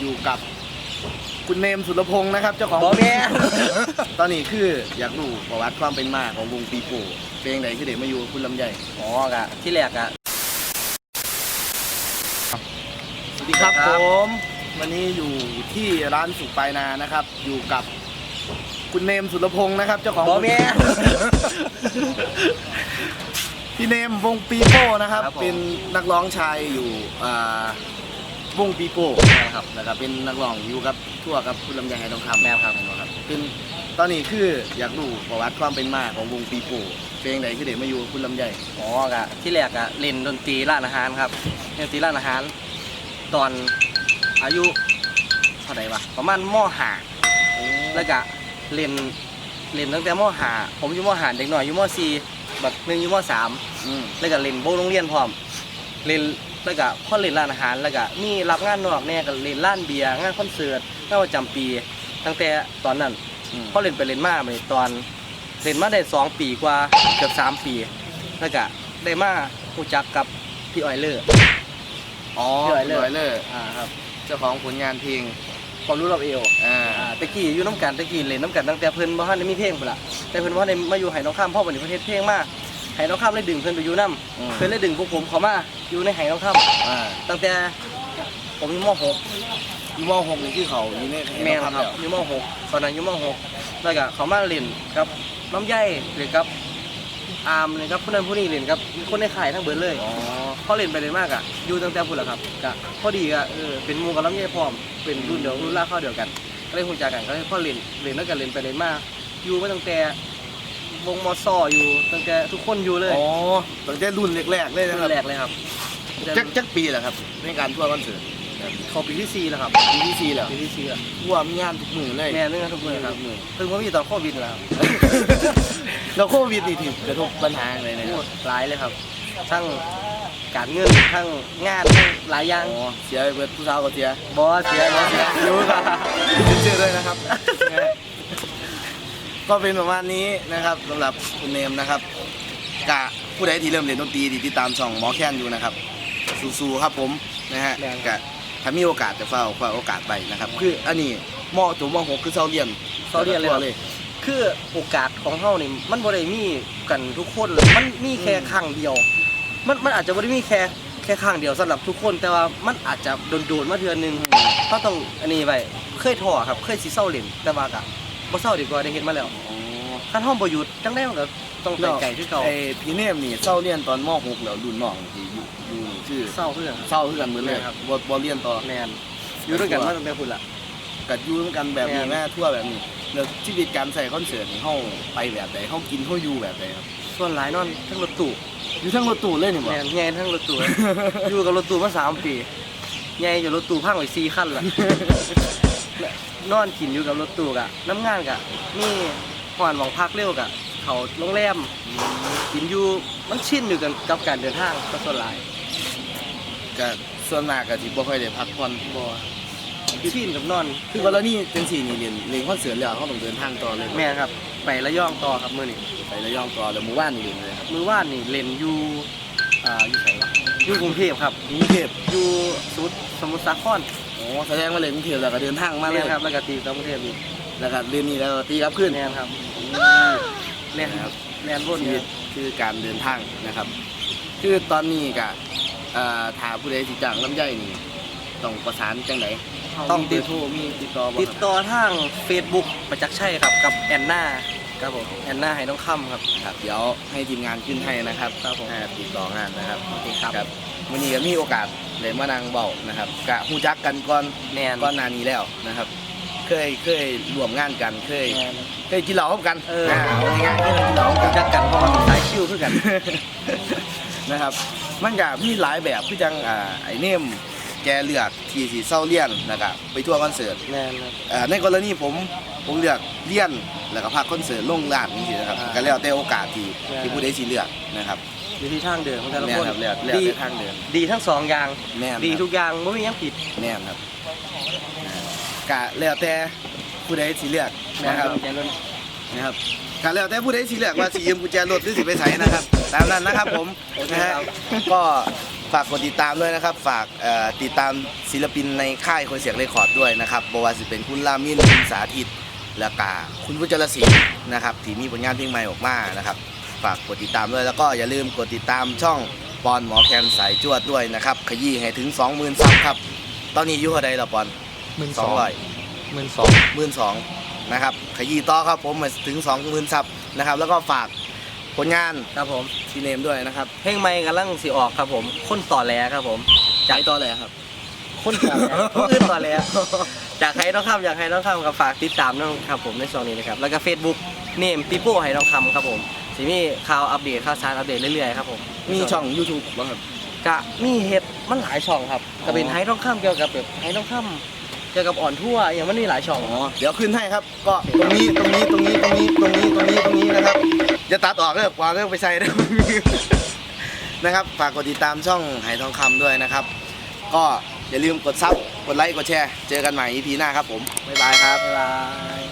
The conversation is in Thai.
อยู่กับคุณเนมสุรพงศ์นะครับ เจ้าของบ่แม่นตอนนี้คืออยากรู้ประวัติความเป็นมาของวงปีโป้เป็นยังไงคือเด็กมาอยู่กับคุณลำไยอ๋อกะที่แรกอะ สวัสดีครับคผรับ ม วันนี้อยู่ที่ร้านสุขปลายนานะครับ อยู่กับคุณเนมสุรพงศ์นะครับ เจ้าของบ่แม่นพี่เนมวงปีโป้นะครับ ครับผม เป็นนักร้องชายอยู่อ่า วงปีโป้นะครับแล้วก็เป็นนักร้องอยู่กับทั่วกับคุณลำไยไหทองคำแม่นครับครับเป็นตอนนี้คืออยากรู้ประวัติความเป็นมาของวงปีโป้เป็นยังไงคือเด็กมาอยู่กับคุณลำไยอ๋อกะที่แรกอะเล่นดนตรีร้านอาหารครับเล่นดนตรีร้านอาหาร ตอนอายุเท่าไหร่วะประมาณมห้าแล้วก็เล่นเล่นตั้งแต่มห้าผมอยู่มห้าเด็กหน่อยอยู่มสี่แบบหนึ่งอยู่มสามอืมแล้วก็เล่นโบว์โรงเรียนพร้อมเล่น แล้วก็พอเล่นร้านอาหารแล้วก็มีรับงานนอกแน่ก็เล่นร้านเบียร์งานคอนเสิร์ตงานประจำปี ตั้งแต่ตอนนั้นอืมพอเล่นไปเล่นมาไปตอนเล่นมาได้สองปีกว่าเกือบสามปี แล้วก็ได้มารู้จักกับพี่ออยเลอร์ อ๋อพี่พี่อออยยเลเลออร์ร์เลอร์อ่าครับเจ้าของผลงานเพลงความรู้เราเอวอ่าอ่าตะกี้อยู่น้ำกันตะกี้เล่นน้ำกันตั้งแต่เพิ่นบ่ทันได้มีเพลงพุ่นละแต่เพิ่นบ่ทันได้มาอยู่ไหน้องข้ามพ่อวันนี้เพิ่นเฮ็ดเพลงมา ไหน้องข้ามเลยดึงเพิ่นไปอยู่นํเพิ่นเลยดึงพวกผมเข้ามาอยู่ในไหน้องข้ามอ่าตั้งแต่ผมอยู่ม .6 อยู่ม .6 นี่คือเขาอยู่ในแม่นคครัรับอยู่ม .6 ตอนนั้นอยู่ม .6 แล้วก็เขามาเล่นกับน้ำใยหรือกับอาร์มเลยครับผู้นั้นผู้นี้เล่นกับคนในค่ายทั้งเบิดเลยอ๋อพอเล่นไปเล่นมากอะอยู่ตั้งแต่พุ่นแหละครับก็พอดีก็เออเป็นหมูกับน้ำใยพร้อมเป็นรุ่นเดียวรุ่นล่ากเข้าเดียวกัน ก็เลยหุ่นจากกันก็เลยพอเล่นเล่นแล้วกันเล่นไปเล่นมาอยู่มาตั้งแต่ วงมอซออยู่ตั้งแต่ทุกคนอยู่เลยอ๋อตั้งแต่รุ่นแรกๆเลยนะครุ่รับนแรกเลยครับจักจักปีแหละครับในการทัวร์คอนเสิร์ตเขาปีที่สี่แล้วครับปีที่สี่แล้วปีที่สี่แล้วทัวร์มีงานทุกมือเลย แม่นึกว่าทุกมือครับทุกมือเพิ่งมามีตอนโควิดแล้วครับแล้วโควิดนี่ถือกระทบปัญหาอะไรนะคพูรับดหลายเลยครับ ทั้งการเงินทั้งงานทั้งหลายอย่างอ๋อเสียไปเบิดผู้สาวก็เสียบอสเสียบอสเสียอยู่ครับเชื่อด้วยนะครับ ก็เป็นประมาณนี้นะครับสำหรับคุณเนมนะครับกะผู้ใดที่เริ่มเรียนดนตรีที่ติดตามช่องหมอแค้นอยู่นะครับ สู้ๆครับผมนะฮะกะถ้ามีโอกาสจะเฝ้าเฝ้าโอกาสไปนะครับ คืออันนี้มจบมหกคือเซาเรียนเขาเรียนเลยทั่ควรับเลย คือโอกาสของเฮานี่มันบ่ได้มีกันทุกคนเลยมันมีแค่อืมครั้งเดียว มันมันอาจจะบ่ได้มีแค่แค่ครั้งเดียวสำหรับทุกคน แต่ว่ามันอาจจะโดนๆมาเทื่อนึงก็ต้องอันนี้ไว้เคยท้อครับ เคยสิเศร้าเล่นแต่ว่าก็ บ่เศร้าดีกว่าได้เฮ็ดมาแล้วอ๋อคันเฮาบ่หยุดจังได๋มันก็ต้องไปไกลคือเก่าไอ้พี่เนมนี่เศร้าเรียนตอนม .6 แล้วรุ่นน้องที่อยู่อยู่นี่ชื่อเศร้าเพื่อนเศร้าคือกันเหมือนเลยครับบ่บ่เรียนต่อแม่นอยู่ด้วยกันมาตั้งแต่พุ่นล่ะกัดอยู่ร่วมกันแบบนี้แม่นแม่ทั่วแบบนี้แล้วชีวิตการใส่คอนเสิร์ตนี่เฮาไปแบบใดเฮากินเฮาอยู่แบบใดครับส่วนหลายนอนทั้งรถตู้อยู่ทั้งรถตู้เลยนี่บ่แม่นใหญ่ทั้งรถตู้อยู่กับรถตู้มาสามปีใหญ่จนรถตู้พังไปสี่คันละ นอนกินอยู่กับรถตู้กะน้ำงานกะมีหอนหวังพักเร็วกะเขาโรงแรมกินอยู่มันชินอยู่กันกับการเดินทางก็ส่วนหลายก็ส่วนมากก็สิบ่ค่อยได้พักผ่อนบ่ชินกับนอน คือกรณีจังซี่นี่เรียนเรียนคอนเสิร์ตแล้วเฮาต้องเดินทางต่อเลยแม่ครับ ไประยองต่อครับมื้อนี้ไประยองต่อแล้วหมู่บ้านนี่เรียนเลยครับมื้อว่านนี่เล่นอยู่ อ่าอยู่ไสวะอยู่กรุงเทพครับกรุงเทพอยู่สมุทรสมุทรสาครอ๋อแสดงว่าเรียนกรุงเทพแล้วก็เดินทางมาเลแม่ยครับแล้วก็ตีกับกรุงเทพอีกแล้วก็เรียนนี่แล้วก็ตีกลับขึ้นแม่ครับแม่นนะครับแม่นบนชีเนี่วิยตคือการเดินทางนะครับ คือตอนนี้กะเอ่อถ้าผู้ใดสิจ้างลำไยนี่ต้องประสานจังไดต้องมีเบติอดร์โทรมีติดต่อบ่ติดครับต่อทาง Facebook ประจักษ์ชัยครับกับแอนนา ครับผมแอนนาให้น้องค่ำครับครับเดี๋ยวให้ทีมงานขึ้นให้นะครับครับผมให้ติดต่องานนะครับโอเคครับครับวันนี้ก็มีโอกาสได้มานั่งเบานะครับกะฮู้จักกันก่อนแมนก่อนหน้านี้แล้วนะครับ เคยเคยร่วมงานกันเคย แมน เคยกินเหล้าร่วมกันเออเอาง่ายๆเคยกินเหล้าร่วมกันจักกันเพราะว่าเป็นสายชิวคือกัน นะครับ มันก็มีหลายแบบคือจังอ่าไอ้เนมแกเลือกที่สิเศร้าเรียนแล้วก็ไปทัวร์คอนเสิร์ตแมนครับอ่าในกรณีผม ผมเลือกเรียนแล้วก็พักคอนเสิร์ตลงร้านนี่สินะครับอ่าก็แล้วแต่โอกาสที่แม่นที่ผู้ใดสิเลือกนะครับอยู่ที่ทางเดินของแต่ละแม่คนนครับแล้วแล้วดีแต่ทางเดินดีทั้งสองอย่าง แม่นดีครับทุกอย่างไม่มีหยังผิด แม่นครับอ่าก็แล้วแต่ผู้ใดสิเลือกนะครับแมนรุ่นนะครับก็แล้วแต่ผู้ใดสิเลือกว่าสิยืมกุญแจรถหรือสิไปใส่นะครับ ตามนั้นนะครับผมนะฮะก็ฝากกดติดตามด้วยนะครับ ฝากเอ่อติดตามศิลปินในค่ายคนเสียงเรคคอร์ดด้วยนะครับบว่าสิเป็นคุณลามินคุณสาธิต แล้วก็คุณวุจรศิลป์นะครับที่มีผลงานเพลงใหม่ออกมานะครับฝากกดติดตามด้วยแล้วก็อย่าลืมกดติดตามช่องปอนหมอแคนสายจวดด้วยนะครับ ขยี้ให้ถึง 20,000ซับครับ ตอนนี้อยุ่เท่าใดละปอนหมื่นสสอองงร้อยหมื่นสองหมื่นสองนะครับ ขยี้ต่อครับผมมาถึง 20,000ซับนะครับ แล้วก็ฝากผลงานครับผมทีเนมด้วยนะครับเพลงใหม่กำลังสิออกครับผมคนต่อแหลครับผมใจต่อเลยครับคนต่อแหลคนอื่นต่อแหล อยากให้น้องคำอยากให้น้องคำกับฝากติดตามน้องครับผมในช่วงนี้นะครับแล้วก็ Facebook เนมปีโป้ให้น้องคำครับผมสิมีข่าวอัปเดตข่าวสารอัปเดตเรื่อยๆครับผมมีช่อง YouTube บ้างครับกะมีเฮ็ดมันหลายช่องครับก็เป็นไฮทองคำเกี่ยวกับแบบไฮทองคำเกี่ยวกับอ่อนทั่วอย่างมันมีหลายช่องอ๋อเดี๋ยวขึ้นให้ครับ ก็ตรงนี้ตรงนี้ตรงนี้ตรงนี้ตรงนี้ตรงนี้ตรงนี้นะครับจะตัดออกเด้อปอนเด้อไปใส่เด้อนะครับฝากกดติดตามช่องไหทองคำด้วยนะครับ ก็ อย่าลืมกดซับกดไลค์กดแชร์ เจอกันใหม่ EP หน้าครับผมบ๊ายบายครับบ๊ายบาย